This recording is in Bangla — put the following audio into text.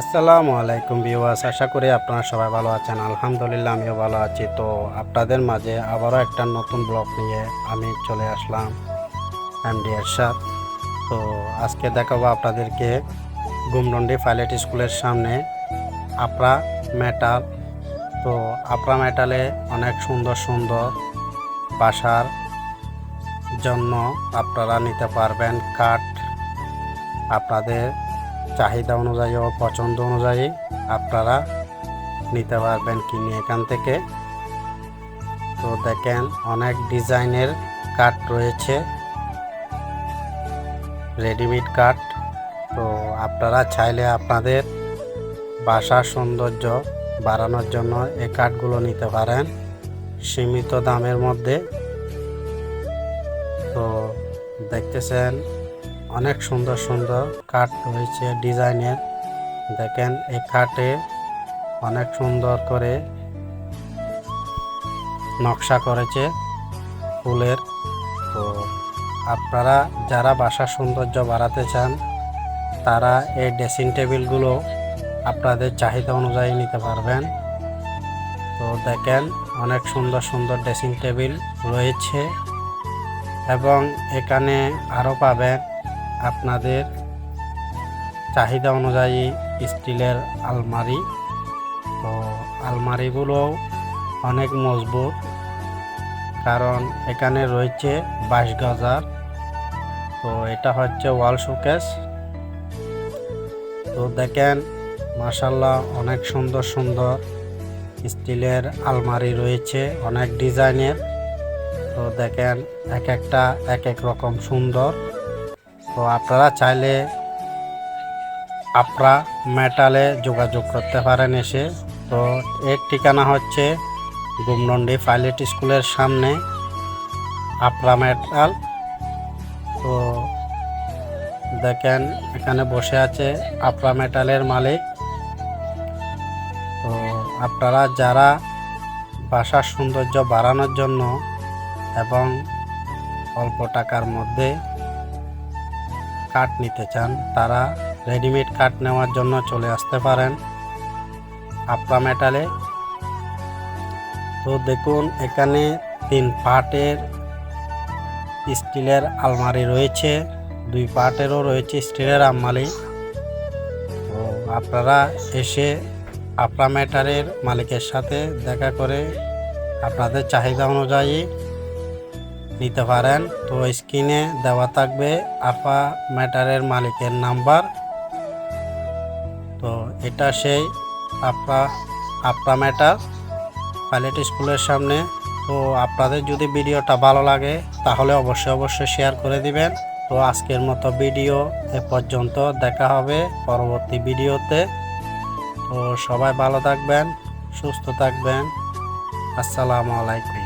আসসালামু আলাইকুম ভিউয়ার্স, আশা করি আপনারা সবাই ভালো আছেন। আলহামদুলিল্লাহ, আমিও ভালো আছি। তো আপনাদের মাঝে আবারও একটা নতুন ব্লগ নিয়ে আমি চলে আসলাম এমডি এরশাদ। তো আজকে দেখাবো আপনাদেরকে গুমডন্ডি পাইলট স্কুলের সামনে আপরা মেটাল। তো আপরা মেটালে অনেক সুন্দর সুন্দর বাসার জন্য আপনারা নিতে পারবেন কাঠ। আপনাদের চাহিদা অনুযায়ী ও পছন্দ অনুযায়ী আপনারা নিতে পারবেন কিনে এখান থেকে। তো দেখেন, অনেক ডিজাইনের কাঠ রয়েছে। রেডিমেড কাঠ তো আপনারা চাইলে আপনাদের বাসার সৌন্দর্য বাড়ানোর জন্য এই কাঠগুলো নিতে পারেন। সীমিত দামের মধ্যে। তো দেখতেছেন অনেক সুন্দর সুন্দর কাঠ রয়েছে ডিজাইনের। দেখেন, এই কাঠে অনেক সুন্দর করে নকশা করেছে ফুলের। তো আপনারা যারা বাসার সৌন্দর্য বাড়াতে চান, তারা এই ড্রেসিং টেবিলগুলো আপনাদের চাহিদা অনুযায়ী নিতে পারবেন। তো দেখেন, অনেক সুন্দর সুন্দর ড্রেসিং টেবিল রয়েছে এবং এখানে আরও পাবেন আপনাদের চাহিদা অনুযায়ী স্টিলের আলমারি। তো আলমারিগুলো অনেক মজবুত, কারণ এখানে রয়েছে বাইশ গজার। তো এটা হচ্ছে ওয়াল শোকেস। তো দেখেন মাসাল্লাহ অনেক সুন্দর সুন্দর স্টিলের আলমারি রয়েছে, অনেক ডিজাইনের। তো দেখেন, এক একটা এক এক রকম সুন্দর। তো আপনারা চাইলে আপরা মেটালে যোগাযোগ করতে পারেন এসে। তো এর ঠিকানা হচ্ছে গুমনন্ডি পাইলট স্কুলের সামনে আপরা মেটাল। তো দেখেন, এখানে বসে আছে আপরা মেটালের মালিক। তো আপনারা যারা বাসার সৌন্দর্য বাড়ানোর জন্য এবং অল্প টাকার মধ্যে কাঠ নিতে চান, তারা রেডিমেড কাঠ নেওয়ার জন্য চলে আসতে পারেন আপরা মেটালে। তো দেখুন, এখানে তিন পার্টের স্টিলের আলমারি রয়েছে, দুই পার্টেরও রয়েছে স্টিলের আলমারি। তো আপনারা এসে আপরা মেটারের মালিকের সাথে দেখা করে আপনাদের চাহিদা অনুযায়ী নিতে পারেন। তো স্ক্রিনে দেওয়া থাকবে আফা ম্যাটারের মালিকের নাম্বার তো এটা সেই আপা আপা ম্যাটার পাইলট স্কুলের সামনে। তো আপনাদের যদি ভিডিওটা ভালো লাগে, তাহলে অবশ্যই অবশ্যই শেয়ার করে দিবেন। তো আজকের মতো ভিডিও এ পর্যন্ত দেখা হবে পরবর্তী ভিডিওতে। তো সবাই ভালো থাকবেন, সুস্থ থাকবেন। আসসালামু আলাইকুম।